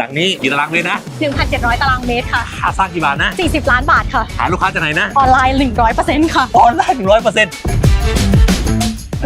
หลังนี้กี่ตารางเมตรนะ 1,700 ตารางเมตรค่ะ ค่าสร้างกี่บาทนะ 40 ล้านบาทค่ะ หาลูกค้าจากไหนนะ ออนไลน์ 100%ค่ะ ออนไลน์หนึ่งร้อยเปอร์เซ็นต์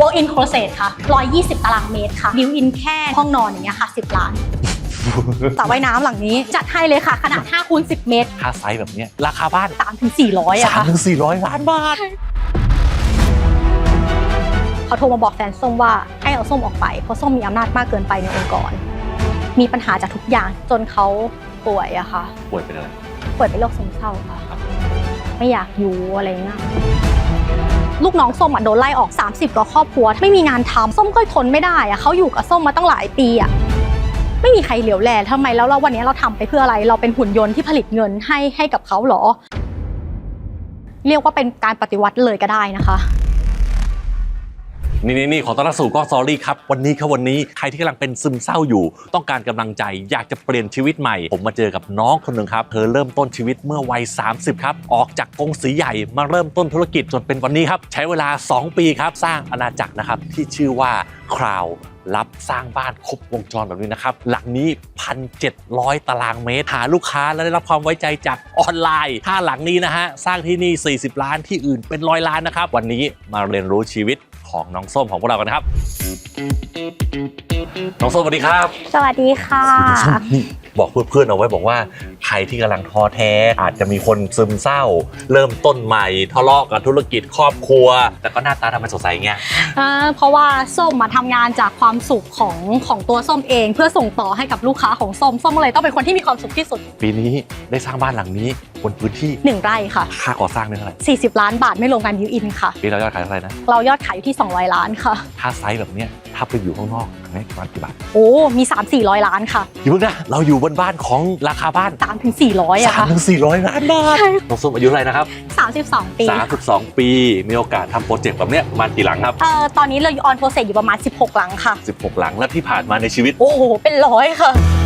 Walk in closet ค่ะ 120 ตารางเมตรค่ะ Built in แค่ห้องนอนอย่างเงี้ยค่ะ 10 ล้าน สระว่ายน้ำหลังนี้จัดให้เลยค่ะ ขนาด5คูณ10 เมตรค่าไซส์แบบเนี้ยราคาบ้าน3ถึง400อะสามค่ะ ถึงสี่ร้อยล้านบาท เขาโทรมาบอกแฟนส้มว่าให้เอาส้มออกไปเพราะส้มมีอำนาจมากเกินไปในองค์กร มีปัญหาจากทุกอย่างจนเขาป่วยอะค่ะ ป่วยเป็นอะไร ป่วยเป็นโรคซึมเศร้าค่ะครับไม่อยากอยู่อะไรเงี้ยลูกน้องส้มอะโดนไล่ออก 30กว่าครอบครัว ไม่มีงานทำส้มก็ทนไม่ได้อะเขาอยู่กับส้มมาตั้งหลายปีอะไม่มีใครเหลียวแลทำไมแล้วเราวันนี้เราทำไปเพื่ออะไร เราเป็นหุ่นยนต์ที่ผลิตเงินให้ให้กับเขาเหรอ เรียกว่าเป็นการปฏิวัติเลยก็ได้นะคะ นี่นี่นี่ขอต้อนรับสู่ก้องซอรี่ครับ วันนี้ครับวันนี้ใครที่กำลังเป็นซึมเศร้าอยู่ ต้องการกำลังใจอยากจะเปลี่ยนชีวิตใหม่ ผมมาเจอกับน้องคนหนึ่งครับ เธอเริ่มต้นชีวิตเมื่อวัย 30 ครับ ออกจากกงสีใหญ่มาเริ่มต้นธุรกิจจนเป็นวันนี้ครับ ใช้เวลา 2 ปีครับ สร้างอาณาจักรนะครับที่ชื่อว่าคราวรับสร้างบ้านครบวงจรแบบนี้นะครับ หลังนี้ 1,700 ตารางเมตร หาลูกค้าและได้รับความไว้ใจจากออนไลน์ ถ้าหลังนี้นะฮะ สร้างที่นี่ 40 ล้านที่อื่นเป็นร้อยล้านนะครับ วันนี้มาเรียนรู้ชีวิต ของน้องส้มของพวกเรากันครับน้องส้มสวัสดีครับ สวัสดีค่ะ นี่บอกเพื่อนๆเอาไว้บอกว่าใครที่กำลังท้อแท้ อาจจะมีคนซึมเศร้า เริ่มต้นใหม่ทะเลาะกับธุรกิจครอบครัว แต่ก็หน้าตาทำไมสดใสอย่างเงี้ย อ่าเพราะว่าส้มมาทำงานจากความสุขของของตัวส้มเอง เพื่อส่งต่อให้กับลูกค้าของส้มส้มก็เลยต้องเป็นคนที่มีความสุขที่สุดปีนี้ได้สร้างบ้านหลังนี้บนพื้นที่1ไร่ค่ะ ค่าก่อสร้างเนี่ยเท่าไหร่40 ล้านบาทไม่รวมการบิวอินค่ะ ปีเรายอดขายเท่าไหร่นะ เรายอดขายอยู่ที่ 200 ล้านค่ะ ถ้าไซส์แบบเนี้ย ถ้าไปอยู่ข้างนอกเนี่ยประมาณกี่บาทโอ้มี 3 400 ล้านค่ะอยู่าเพิ่งนะเราอยู่บนบ้านของราคาบ้าน3ถึง400อะสามค่ะ ถึงสี่ร้อยล้านบาทน้องส้มอายุเท่าไหร่นะครับ32 ปี32ปีมีโอกาสทำโปรเจกต์แบบเนี้ยประมาณกี่หลังครับ เอ่อตอนนี้เราออนโปรเซสอยู่ประมาณ 16 หลังค่ะ 16 หลังแล้วที่ผ่านมาในชีวิต โอ้โหเป็นร้อยค่ะ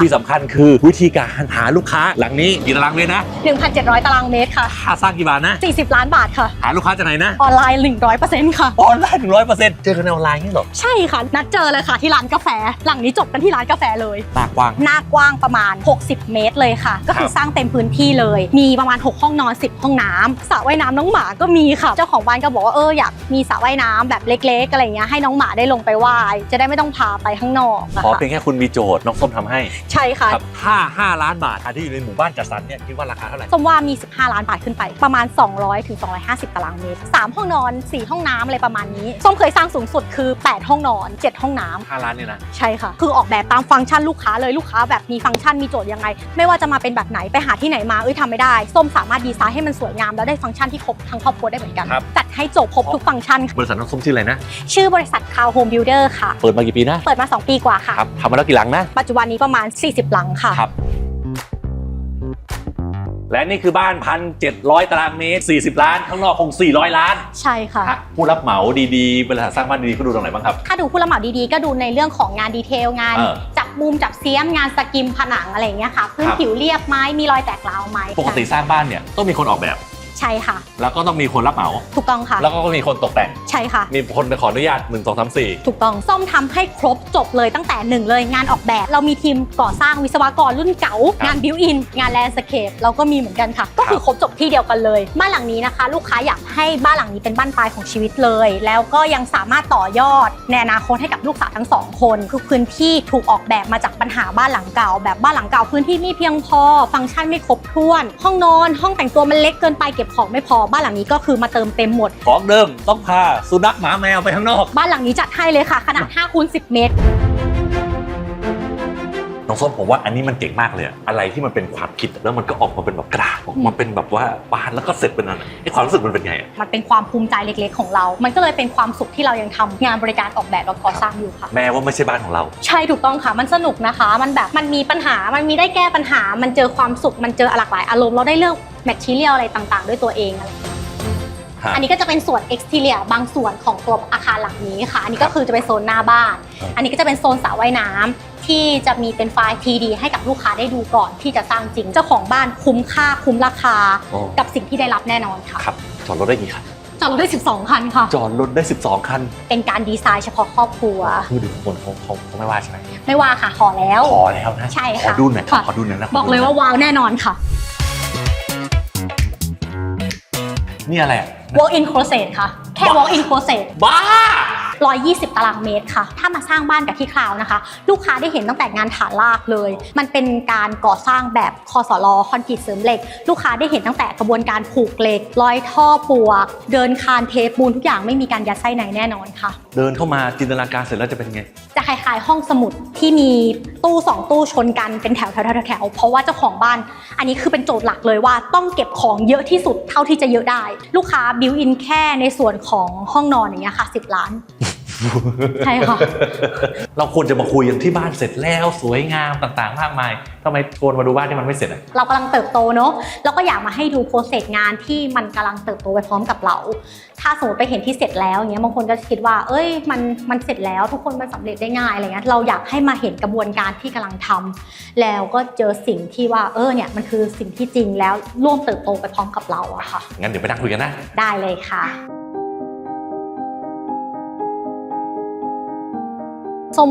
ที่สำคัญคือวิธีการหาลูกค้าหลังนี้กี่ตารางเมตรนะ1,700 ตารางเมตรค่ะ ค่าสร้างกี่บาทนะ 40 ล้านบาทค่ะ หาลูกค้าจากไหนนะออนไลน์ 100%ค่ะ ออนไลน์หนึ่งร้อยเปอร์เซ็นต์เจอกันในออนไลน์นี่เหรอใช่ค่ะ นัดเจอเลยค่ะที่ร้านกาแฟ หลังนี้จบกันที่ร้านกาแฟเลยหน้ากว้าง หน้ากว้างประมาณ 60 เมตรเลยค่ะ ก็คือครับสร้างเต็มพื้นที่เลย มีประมาณ 6 ห้องนอน 10 ห้องน้ำสระว่ายน้ำน้องหมาก็มีค่ะ เจ้าของบ้านก็บอกว่าเอออยากมีสระว่ายน้ำแบบเล็กๆอะไรเงี้ยให้น้องหมาได้ลงไปว่าย จะได้ไม่ต้องพาไปข้างนอกนะขอคะ เพียงแค่คุณมีโจทย์น้องส้มทำให้ใช่ค่ะ ครับถ้า5ล้านบาทอันที่อยู่ในหมู่บ้านจัดสรรเนี่ยคิดว่าราคาเท่าไหร่ ส้มว่ามี 15 ล้านบาทขึ้นไป ประมาณ 200ถึง250 ตารางเมตร 3 ห้องนอน 4 ห้องน้ำอะไรประมาณนี้ ส้มเคยสร้างสูงสุดคือ 8 ห้องนอน 7 ห้องน้ำ5ล้านเนี่ยนะ ใช่ค่ะ คือออกแบบตามฟังก์ชันลูกค้าเลยลูกค้าแบบมีฟังก์ชันมีโจทย์ยังไง ไม่ว่าจะมาเป็นแบบไหนไปหาที่ไหนมาเอ้ยทำไม่ได้ ส้มสามารถดีไซน์ให้มันสวยงามแล้วได้ฟังก์ชันที่ครบทั้งครอบครัวได้เหมือนกัน ครับ จัดให้จบครบทุกฟังก์ชันบริษัทน้องส้มชื่ออะไรนะ ชื่อบริษัทคาวโฮมบิลดเออร์ค่ะ เปิดมากี่ปีนะ เปิดมา 2 ปีกว่าค่ะ ครับทำมาแล้วกี่หลังนะ ปัจจุบันนี้ประมาณ40 หลังค่ะ ครับ และนี่คือบ้านพันเจ็ดร้อยตารางเมตร 40 ล้าน ข้างนอกคง 400 ล้านใช่ค่ะถ้าผู้รับเหมาดีๆบริษัทสร้างบ้านดีๆก็ดูตรงไหนบ้างครับ ถ้าดูผู้รับเหมาดีๆ ก็ดูในเรื่องของงานดีเทลงาน เออจับมุมจับเสียมงานสกิมผนังอะไรอย่างเงี้ยค่ะพื้นครับ ผิวเรียบไหมมีรอยแตกร้าวไหมปกติสร้างบ้านเนี่ยต้องมีคนออกแบบ ใช่ค่ะ แล้วก็ต้องมีคนรับเหมา ถูกต้องค่ะ แล้วก็มีคนตกแต่ง ใช่ค่ะ มีคนไปขออนุญาต 1 2 3 4 ถูกต้องส้มทำให้ครบจบเลยตั้งแต่หนึ่งเลยงานออกแบบ เรามีทีมก่อสร้างวิศวกรรุ่นเก่าครับงานบิวอิน งานแลนด์สเคปเราก็มีเหมือนกันค่ะ ก็คือครบจบที่เดียวกันเลย บ้านหลังนี้นะคะ ลูกค้าอยากให้บ้านหลังนี้เป็นบ้านปลายของชีวิตเลย แล้วก็ยังสามารถต่อยอดในอนาคตให้กับลูกสาวทั้งสองคนคือพื้นที่ถูกออกแบบมาจากปัญหาบ้านหลังเก่า แบบบ้านหลังเก่าพื้นที่ไม่เพียงพอ ฟังก์ชันไม่ครบถ้วน ห้องนอน ห้องแต่งตัวมันเล็กเกินไปเก็บของไม่พอบ้านหลังนี้ก็คือมาเติมเต็มหมด ของเดิมต้องพาสุนัขหมาแมวไปข้างนอก บ้านหลังนี้จัดให้เลยค่ะ ขนาด5คูณ10 เมตร น้องส้มผมว่าอันนี้มันเจ๋งมากเลยอะอะไรที่มันเป็นความคิดแล้วมันก็ออกมาเป็นแบบกระดาษออกมาเป็นแบบว่าบานแล้วก็เสร็จเป็นอะไรไอ้ความรู้สึกมันเป็นไงอะมันเป็นความภูมิใจเล็กๆของเรา มันก็เลยเป็นความสุขที่เรายังทำงานบริการออกแบบและก่อสร้างอยู่ค่ะ แม้ว่าไม่ใช่บ้านของเรา ใช่ถูกต้องค่ะ มันสนุกนะคะ มันแบบมันมีปัญหา มันมีได้แก้ปัญหา มันเจอความสุข มันเจอหลากหลายอารมณ์ เราได้เลือกแมทชีเรียลอะไรต่างๆ ด้วยตัวเองอะไรอย่างเงี้ยฮะ อันนี้ก็จะเป็นส่วน exterior บางส่วนของตัวอาคารหลังนี้ค่ะ อันนี้ก็คือจะเป็นโซนหน้าบ้าน ครับ อันนี้ก็จะเป็นโซนสระว่ายน้ำ ที่จะมีเป็นไฟล์ TD ให้กับลูกค้าได้ดูก่อนที่จะสร้างจริง เจ้าของบ้านคุ้มค่าคุ้มราคาโอ้กับสิ่งที่ได้รับแน่นอนค่ะ ครับ จอดรถได้กี่คันจอดรถได้ 12 คันค่ะ จอดรถได้ 12 คันเป็นการดีไซน์เฉพาะครอบครัว คือดูคนเขาเขาเขาไม่ว่าใช่ไหมไม่ว่าค่ะขอแล้ว ขอแล้วนะใช่ขอค่ะดูหน่อยค่ะ ขอดูหน่อยนะบอกเลยว่าว้าวแน่นอนค่ะ นี่อะไรอะ walk in closet ค่ะ แค่ walk in closet บ้า 120 ตารางเมตรค่ะ ถ้ามาสร้างบ้านกับที่คราวนะคะ ลูกค้าได้เห็นตั้งแต่งานฐานรากเลย มันเป็นการก่อสร้างแบบคอสลคอนกรีตเสริมเหล็ก ลูกค้าได้เห็นตั้งแต่กระบวนการผูกเหล็กร้อยท่อปวก เดินคานเทปูนทุกอย่างไม่มีการยัดไส้ในแน่นอนค่ะ เดินเข้ามาจินตนาการเสร็จแล้วจะเป็นไง จะคล้ายๆห้องสมุดที่มีตู้สองตู้ชนกันเป็นแถวแถวแถวแถวเพราะว่าเจ้าของบ้าน อันนี้คือเป็นโจทย์หลักเลยว่าต้องเก็บของเยอะที่สุดเท่าที่จะเยอะได้ ลูกค้าบิวอินแค่ในส่วนของห้องนอนอย่างเงี้ยค่ะ10 ล้าน ใช่ค่ะ เราควรจะมาคุยกันที่บ้านเสร็จแล้วสวยงามต่างๆ มากมายทำไมชวนมาดูบ้านที่มันไม่เสร็จอะเรากำลังเติบโตเนอะเราก็อยากมาให้ดูโปรเซสงานที่มันกำลังเติบโตไปพร้อมกับเรา ถ้าสมมติไปเห็นที่เสร็จแล้วอย่างเงี้ยบางคนก็จะคิดว่า เอ้ยมันมันเสร็จแล้วทุกคนมันสำเร็จได้ง่ายอะไรเงี้ยเราอยากให้มาเห็นกระบวนการที่กำลังทำแล้วก็เจอสิ่งที่ว่าเออเนี่ยมันคือสิ่งที่จริงแล้วร่วมเติบโตไปพร้อมกับเราอะค่ะงั้นเดี๋ยวไปนั่งคุยกันนะได้เลยค่ะ ส้ม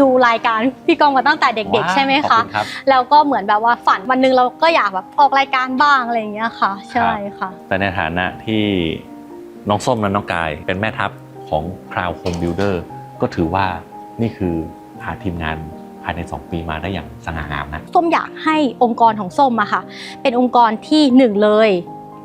ดูรายการพี่กองมาตั้งแต่เด็กว้าวๆใช่ไหมขอคะบณครับแล้วก็เหมือนแบบว่าฝันวันหนึงเราก็อยากแบบออกรายการบ้างอะไรอย่างเงี้ยค่ะ ใช่ค่ะ แต่ในฐานะที่น้องส้มและน้องกายเป็นแม่ทัพของ Crown Home Builder ก็ถือว่านี่คือพาทีมงานภายใน 2 ปีมาได้อย่างสง่างามนะส้มอยากให้องค์กรของส้มอะค่ะ เป็นองค์กรที่หนึ่งเลย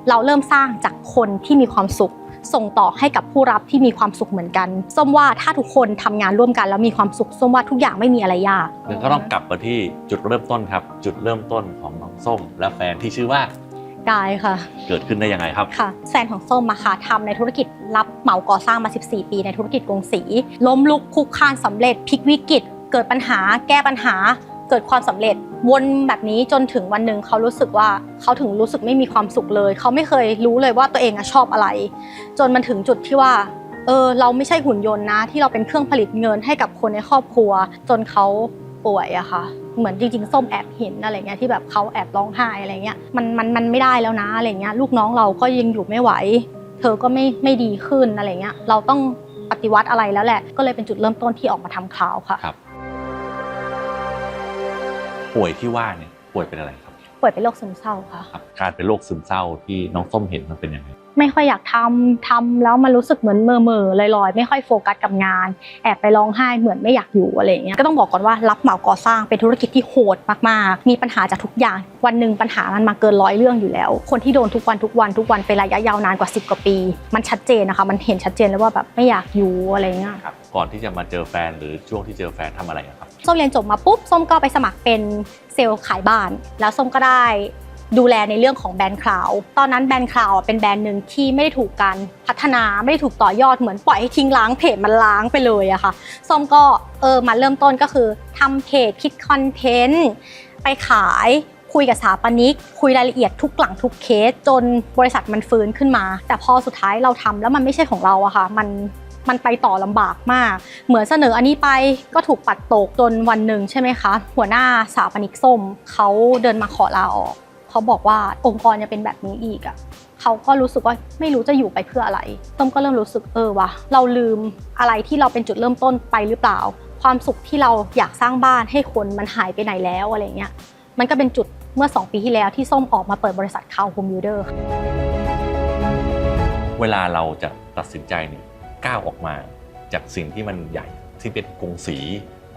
เราเริ่มสร้างจากคนที่มีความสุข ส่งต่อให้กับผู้รับที่มีความสุขเหมือนกันส้มว่าถ้าทุกคนทำงานร่วมกันแล้วมีความสุขส้มว่าทุกอย่างไม่มีอะไรยากหนึ่งก็ต้องกลับมาที่จุดเริ่มต้นครับ จุดเริ่มต้นของน้องส้ม และแฟนที่ชื่อว่ากายค่ะ เกิดขึ้นได้ยังไงครับค่ะแฟนของส้มมาค่ะทำในธุรกิจรับเหมาก่อสร้างมา 14 ปีในธุรกิจกรุงศรีล้มลุกคลุกคลานสำเร็จพลิกวิกฤตเกิดปัญหา แก้ปัญหา เกิดความสำเร็จ วนแบบนี้จนถึงวันหนึ่งเขารู้สึกว่าเขาถึงรู้สึกไม่มีความสุขเลย เขาไม่เคยรู้เลยว่าตัวเองอะชอบอะไร จนมันถึงจุดที่ว่าเออเราไม่ใช่หุ่นยนต์นะ ที่เราเป็นเครื่องผลิตเงินให้กับคนในครอบครัว จนเขาป่วยอะค่ะ เหมือนจริงๆส้มแอบเห็นอะไรเงี้ยที่แบบเขาแอบร้องไห้อะไรเงี้ยมันมันมันไม่ได้แล้วนะอะไรเงี้ยลูกน้องเราก็ยังอยู่ไม่ไหว เธอก็ไม่ไม่ดีขึ้นอะไรเงี้ยเราต้องปฏิวัติอะไรแล้วแหละ ก็เลยเป็นจุดเริ่มต้นที่ออกมาทำคลาวค่ะ ป่วยที่ว่าเนี่ยป่วยเป็นอะไรครับ ป่วยเป็นโรคซึมเศร้าค่ะ ครับการเป็นโรคซึมเศร้าที่น้องส้มเห็นมันเป็นยังไงไม่ค่อยอยากทำทำแล้วมันรู้สึกเหมือนเมื่อเมื่อลอยๆ ไม่ค่อยโฟกัสกับงาน แอบไปร้องไห้เหมือนไม่อยากอยู่อะไรอย่างเงี้ยก็ต้องบอกก่อนว่ารับเหมาก่อสร้างเป็นธุรกิจที่โหดมากๆ มีปัญหาจากทุกอย่างวันหนึ่งปัญหามันมาเกินร้อยเรื่องอยู่แล้ว คนที่โดนทุกวันทุกวันทุกวันเป็นระยะยาวนานกว่า 10 กว่าปี มันชัดเจนนะคะ มันเห็นชัดเจนเลยว่าแบบไม่อยากอยู่อะไรเงี้ยครับก่อนที่จะมาเจอแฟนหรือช่วงที่เจอแฟนทำอะไรอะครับ ส้มเรียนจบมาปุ๊บส้มก็ไปสมัครเป็นเซลล์ขายบ้าน แล้วส้มก็ได้ดูแลในเรื่องของแบรนด์คลาวตอนนั้นแบรนด์คลาวเป็นแบรนด์หนึ่งที่ไม่ได้ถูกการพัฒนาไม่ได้ถูกต่อยอดเหมือนปล่อยให้ทิ้งล้างเพจมันล้างไปเลยอะค่ะส้มก็เออมาเริ่มต้นก็คือทำเพจคิดคอนเทนต์ไปขายคุยกับสถาปนิกคุยรายละเอียดทุกหลังทุกเคส จนบริษัทมันฟื้นขึ้นมา แต่พอสุดท้ายเราทำแล้วมันไม่ใช่ของเราอะค่ะ มัน มันไปต่อลำบากมาก เหมือนเสนออันนี้ไปก็ถูกปัดตกจนวันหนึ่งใช่ไหมคะ หัวหน้าสถาปนิกส้มเขาเดินมาขอลาออก เขาบอกว่าองค์กรจะเป็นแบบนี้อีกอะ่ะเขาก็รู้สึกว่าไม่รู้จะอยู่ไปเพื่ออะไรส้มก็เริ่มรู้สึกเออวะเราลืมอะไรที่เราเป็นจุดเริ่มต้นไปหรือเปล่า ความสุขที่เราอยากสร้างบ้านให้คนมันหายไปไหนแล้วอะไรเงี้ย มันก็เป็นจุดเมื่อ 2 ปีที่แล้วที่ส้มออกมาเปิดบริษัทคาวโฮมบิวเดอร์ เวลาเราจะตัดสินใจเนี่ย ก้าวออกมาจากสิ่งที่มันใหญ่ที่เป็นกรุงศรี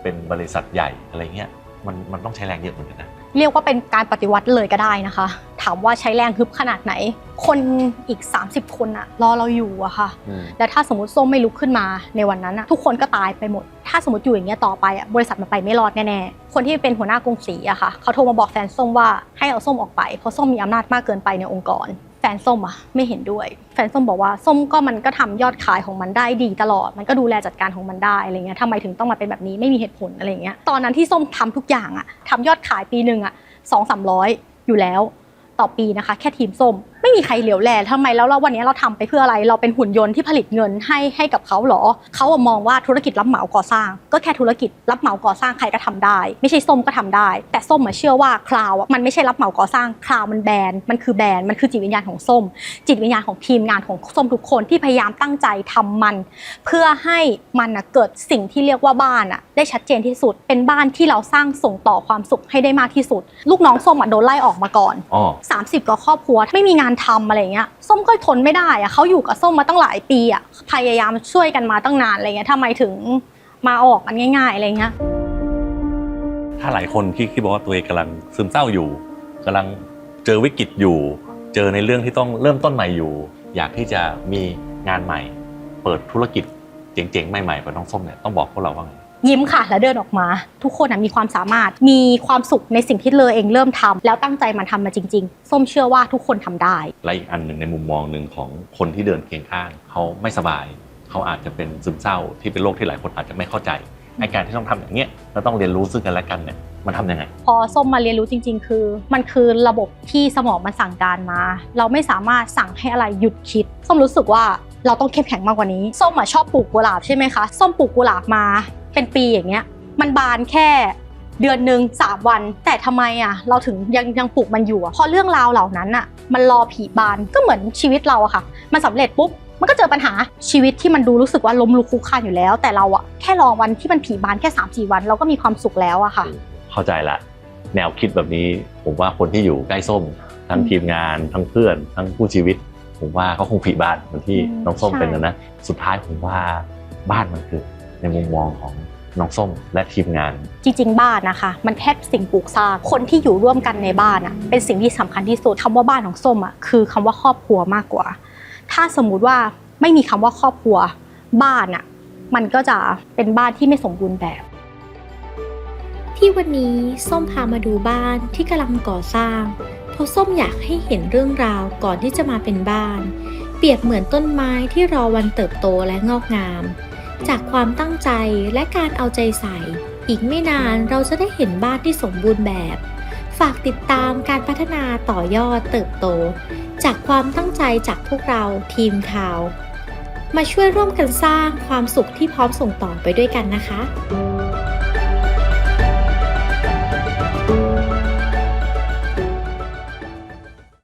เป็นบริษัทใหญ่อะไรเงี้ยมันมันต้องใช้แรงเยอะเหมือนกันนะเรียกว่าเป็นการปฏิวัติเลยก็ได้นะคะ ถามว่าใช้แรงฮึบขนาดไหน คนอีก 30 คนอะรอเราอยู่อะค่ะอืมแล้วถ้าสมมติส้มไม่ลุกขึ้นมาในวันนั้นอะทุกคนก็ตายไปหมด ถ้าสมมติอยู่อย่างเงี้ยต่อไปอะบริษัทมันไปไม่รอดแน่ๆ คนที่เป็นหัวหน้ากรุงศรีอะค่ะเขาโทรมาบอกแฟนส้มว่าให้เอาส้มออกไปเพราะส้มมีอำนาจมากเกินไปในองค์กร แฟนส้มอะไม่เห็นด้วย แฟนส้มบอกว่าส้มก็มันก็ทำยอดขายของมันได้ดีตลอด มันก็ดูแลจัดการของมันได้อะไรเงี้ยทำไมถึงต้องมาเป็นแบบนี้ไม่มีเหตุผลอะไรเงี้ยตอนนั้นที่ส้มทำทุกอย่างอะทำยอดขายปีหนึ่งอะสองสามร้อยอยู่แล้ว ต่อปีนะคะ แค่ทีมส้มไม่ไม่มีใครเหลียวแลทำไมแล้วเราวันนี้เราทำไปเพื่ออะไร เราเป็นหุ่นยนต์ที่ผลิตเงินให้ให้กับเขาเหรอ เขาอะมองว่าธุรกิจรับเหมาก่อสร้าง ก็แค่ธุรกิจรับเหมาก่อสร้างใครก็ทำได้ ไม่ใช่ส้มก็ทำได้ แต่ส้มมาเชื่อว่าคลาวอะมันไม่ใช่รับเหมาก่อสร้างคลาวมันแบรนด์มันคือแบรนด์มันคือจิตวิญญาณของส้ม จิตวิญญาณของทีมงานของส้มทุกคนที่พยายามตั้งใจทำมัน เพื่อให้มันน่ะเกิดสิ่งที่เรียกว่าบ้านอะได้ชัดเจนที่สุด เป็นบ้านที่เราสร้างส่งต่อความสุขให้ได้มากที่สุด ลูกน้องส้มอะโดนไล่ออกมาก่อนอ๋อ30กว่าครอบครัวไม่มีงานทำอะไรเงี้ยส้มก็ทนไม่ได้อะเขาอยู่กับส้มมาตั้งหลายปีอะพยายามช่วยกันมาตั้งนานอะไรเงี้ยทำไมถึงมาออกกันง่าย ๆอะไรเงี้ยถ้าหลายคนที่คิดบอกว่าตัวเองกำลังซึมเศร้าอยู่กำลังเจอวิกฤตอยู่ เจอในเรื่องที่ต้องเริ่มต้นใหม่อยู่ อยากที่จะมีงานใหม่ เปิดธุรกิจเจ๋งๆใหม่ๆกับน้องส้มเนี่ยต้องบอกพวกเราว่าไง ยิ้มค่ะแล้วเดินออกมา ทุกคนนะมีความสามารถมีความสุขในสิ่งที่เลอเองเริ่มทำแล้วตั้งใจมันทำมาจริง ๆ ส้มเชื่อว่าทุกคนทำได้และอีกอันหนึ่งในมุมมองหนึ่งของคนที่เดินเคียงข้างเขาไม่สบาย เขาอาจจะเป็นซึมเศร้าที่เป็นโรคที่หลายคนอาจจะไม่เข้าใจไอการที่ต้องทำอย่างเงี้ยเราต้องเรียนรู้ซึ่งกันและกันเนี่ยมันทำยังไง พอส้มมาเรียนรู้จริง ๆ คือ มันคือระบบที่สมองมันสั่งการมา เราไม่สามารถสั่งให้อะไรหยุดคิด ส้มรู้สึกว่าเราต้องเข้มแข็งมากกว่านี้ ส้มอะชอบปลูกกุหลาบใช่ไหมคะ ส้มปลูกกุหลาบมา เป็นปีอย่างเงี้ย มันบานแค่เดือนหนึ่งสามวัน แต่ทำไมอะเราถึงยังยังปลูกมันอยู่อะเพราะเรื่องราวเหล่านั้นอะมันรอผีบานก็เหมือนชีวิตเราอะค่ะ มันสำเร็จปุ๊บมันก็เจอปัญหาชีวิตที่มันดูรู้สึกว่าล้มลุกคลุกคลานอยู่แล้ว แต่เราอะแค่รอวันที่มันผีบานแค่3าสี่วัน เราก็มีความสุขแล้วอะค่ะ เข้าใจละ แนวคิดแบบนี้ ผมว่าคนที่อยู่ใกล้ส้ม ทั้งอืมทีมงานทั้งเพื่อน ทั้งผู้ชีวิต ผมว่าเขาคงผีบ้านเหมือนที่อืมน้องส้มใช่เป็นนะนะสุดท้ายผมว่าบ้านมันคือ ในมุมมองของน้องส้มและทีมงาน จริงๆบ้านนะคะ มันแค่สิ่งปลูกสร้างคนที่อยู่ร่วมกันในบ้านอะเป็นสิ่งที่สำคัญที่สุดคำว่าบ้านของส้มอะคือคำว่าครอบครัวมากกว่า ถ้าสมมุติว่าไม่มีคำว่าครอบครัวบ้านอะมันก็จะเป็นบ้านที่ไม่สมบูรณ์แบบ ที่วันนี้ส้มพามาดูบ้านที่กำลังก่อสร้าง เพราะส้มอยากให้เห็นเรื่องราวก่อนที่จะมาเป็นบ้าน เปรียบเหมือนต้นไม้ที่รอวันเติบโตและงอกงาม จากความตั้งใจและการเอาใจใส่ อีกไม่นานเราจะได้เห็นบ้านที่สมบูรณ์แบบ ฝากติดตามการพัฒนาต่อยอดเติบโต จากความตั้งใจจากพวกเราทีมข่าว มาช่วยร่วมกันสร้างความสุขที่พร้อมส่งต่อไปด้วยกันนะคะ